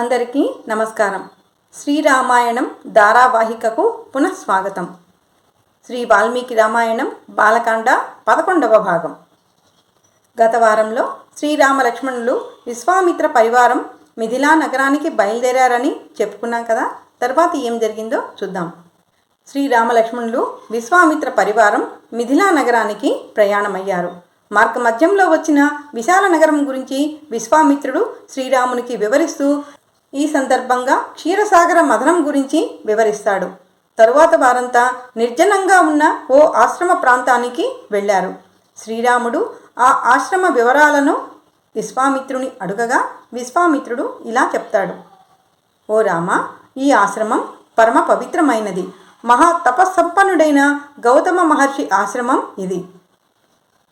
అందరికీ నమస్కారం. శ్రీరామాయణం ధారావాహికకు పునఃస్వాగతం. శ్రీ వాల్మీకి రామాయణం బాలకాండ పదకొండవ భాగం. గత వారంలో శ్రీరామ లక్ష్మణులు విశ్వామిత్ర పరివారం మిథిలా నగరానికి బయలుదేరారని చెప్పుకున్నాం కదా తర్వాత ఏం జరిగిందో చూద్దాం. శ్రీరామ లక్ష్మణులు విశ్వామిత్ర పరివారం మిథిలా నగరానికి ప్రయాణమయ్యారు. మార్గ మధ్యంలో వచ్చిన విశాల నగరం గురించి విశ్వామిత్రుడు శ్రీరామునికి వివరిస్తూ ఈ సందర్భంగా క్షీరసాగర మథనం గురించి వివరిస్తాడు. తరువాత వారంతా నిర్జనంగా ఉన్న ఓ ఆశ్రమ ప్రాంతానికి వెళ్ళారు. శ్రీరాముడు ఆ ఆశ్రమ వివరాలను విశ్వామిత్రుని అడుగగా విశ్వామిత్రుడు ఇలా చెప్తాడు. ఓ రామ ఈ ఆశ్రమం పరమ పవిత్రమైనది. మహా తపస్సంపన్నుడైన గౌతమ మహర్షి ఆశ్రమం ఇది.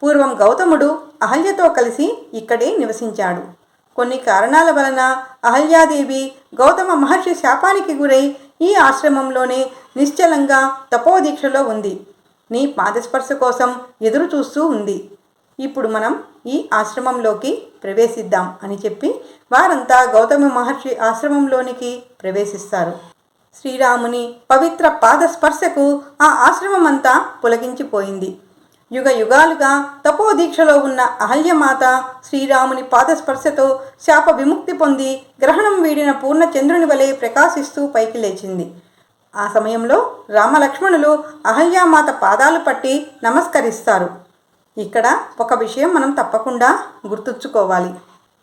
పూర్వం గౌతముడు అహల్యతో కలిసి ఇక్కడే నివసించాడు. కొన్ని కారణాల వలన అహల్యాదేవి గౌతమ మహర్షి శాపానికి గురై ఈ ఆశ్రమంలోనే నిశ్చలంగా తపోదీక్షలో ఉంది. నీ పాదస్పర్శ కోసం ఎదురు చూస్తూ ఉంది. ఇప్పుడు మనం ఈ ఆశ్రమంలోకి ప్రవేశిద్దాం అని చెప్పి వారంతా గౌతమ మహర్షి ఆశ్రమంలోనికి ప్రవేశిస్తారు. శ్రీరాముని పవిత్ర పాదస్పర్శకు ఆ ఆశ్రమమంతా పులకించిపోయింది. యుగ యుగాలుగా తపోదీక్షలో ఉన్న అహల్యమాత శ్రీరాముని పాదస్పర్శతో శాప విముక్తి పొంది గ్రహణం వీడిన పూర్ణచంద్రుని వలె ప్రకాశిస్తూ పైకి లేచింది. ఆ సమయంలో రామలక్ష్మణులు అహల్యామాత పాదాలు పట్టి నమస్కరిస్తారు. ఇక్కడ ఒక విషయం మనం తప్పకుండా గుర్తుంచుకోవాలి.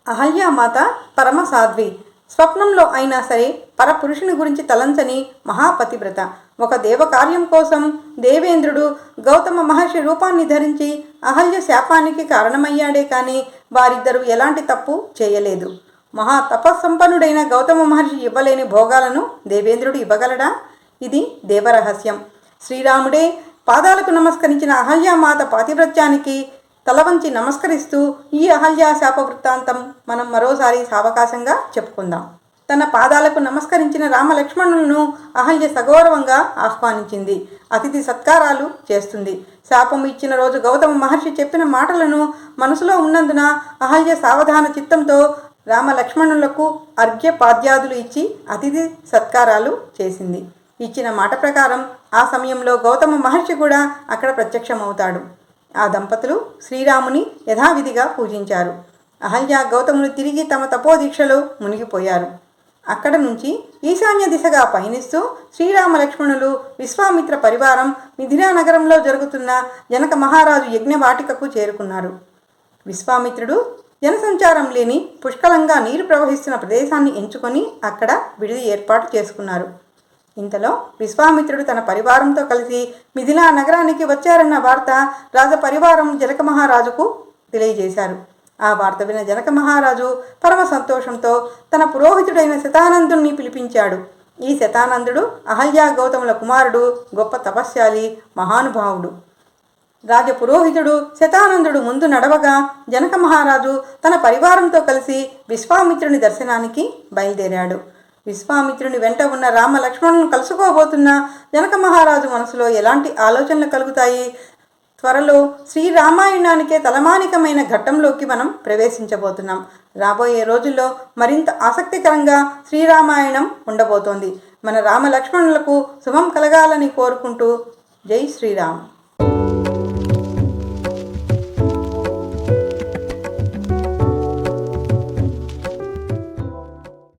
అహల్యామాత పరమ సాధ్వి స్వప్నంలో అయినా సరే పరపురుషుని గురించి తలంచని మహాపతివ్రత. ఒక దేవకార్యం కోసం దేవేంద్రుడు గౌతమ మహర్షి రూపాన్ని ధరించి అహల్య శాపానికి కారణమయ్యాడే కానీ వారిద్దరూ ఎలాంటి తప్పు చేయలేదు. మహా తపస్సంపన్నుడైన గౌతమ మహర్షి ఇవ్వలేని భోగాలను దేవేంద్రుడు ఇవ్వగలడా? ఇది దేవరహస్యం. శ్రీరాముడే పాదాలకు నమస్కరించిన అహల్యామాత పాతివ్రత్యానికి తలవంచి నమస్కరిస్తూ ఈ అహల్యా శాప వృత్తాంతం మనం మరోసారి సావకాశంగా చెప్పుకుందాం. తన పాదాలకు నమస్కరించిన రామలక్ష్మణులను అహల్య సగౌరవంగా ఆహ్వానించింది. అతిథి సత్కారాలు చేస్తుంది. శాపం ఇచ్చిన రోజు గౌతమ మహర్షి చెప్పిన మాటలను మనసులో ఉన్నందున అహల్య సావధాన చిత్తంతో రామలక్ష్మణులకు అర్ఘ్యపాద్యాదులు ఇచ్చి అతిథి సత్కారాలు చేసింది. ఇచ్చిన మాట ప్రకారం ఆ సమయంలో గౌతమ మహర్షి కూడా అక్కడ ప్రత్యక్షమవుతాడు. ఆ దంపతులు శ్రీరాముని యథావిధిగా పూజించారు. అహల్య గౌతములు తిరిగి తమ తపోదీక్షలో మునిగిపోయారు. అక్కడ నుంచి ఈశాన్య దిశగా పయనిస్తూ శ్రీరామ లక్ష్మణులు విశ్వామిత్ర పరివారం మిథిలా నగరంలో జరుగుతున్న జనక మహారాజు యజ్ఞవాటికకు చేరుకున్నారు. విశ్వామిత్రుడు జనసంచారం లేని పుష్కలంగా నీరు ప్రవహిస్తున్న ప్రదేశాన్ని ఎంచుకొని అక్కడ విడిది ఏర్పాటు చేసుకున్నారు. ఇంతలో విశ్వామిత్రుడు తన పరివారంతో కలిసి మిథిలా నగరానికి వచ్చారన్న వార్త రాజ పరివారం జనక మహారాజుకు తెలియజేశారు. ఆ వార్త విన జనక మహారాజు పరమ సంతోషంతో తన పురోహితుడైన శతానందుణ్ణి పిలిపించాడు. ఈ శతానందుడు అహల్యా గౌతముల కుమారుడు గొప్ప తపశ్శాలి మహానుభావుడు. రాజ పురోహితుడు శతానందుడు ముందు నడవగా జనక మహారాజు తన పరివారంతో కలిసి విశ్వామిత్రుని దర్శనానికి బయలుదేరాడు. విశ్వామిత్రుని వెంట ఉన్న రామ లక్ష్మణులను కలుసుకోబోతున్న జనక మహారాజు మనసులో ఎలాంటి ఆలోచనలు కలుగుతాయి? త్వరలో శ్రీరామాయణానికే తలమానికమైన ఘట్టంలోకి మనం ప్రవేశించబోతున్నాం. రాబోయే రోజుల్లో మరింత ఆసక్తికరంగా శ్రీరామాయణం ఉండబోతోంది. మన రామ లక్ష్మణులకు శుభం కలగాలని కోరుకుంటూ జై శ్రీరామ్.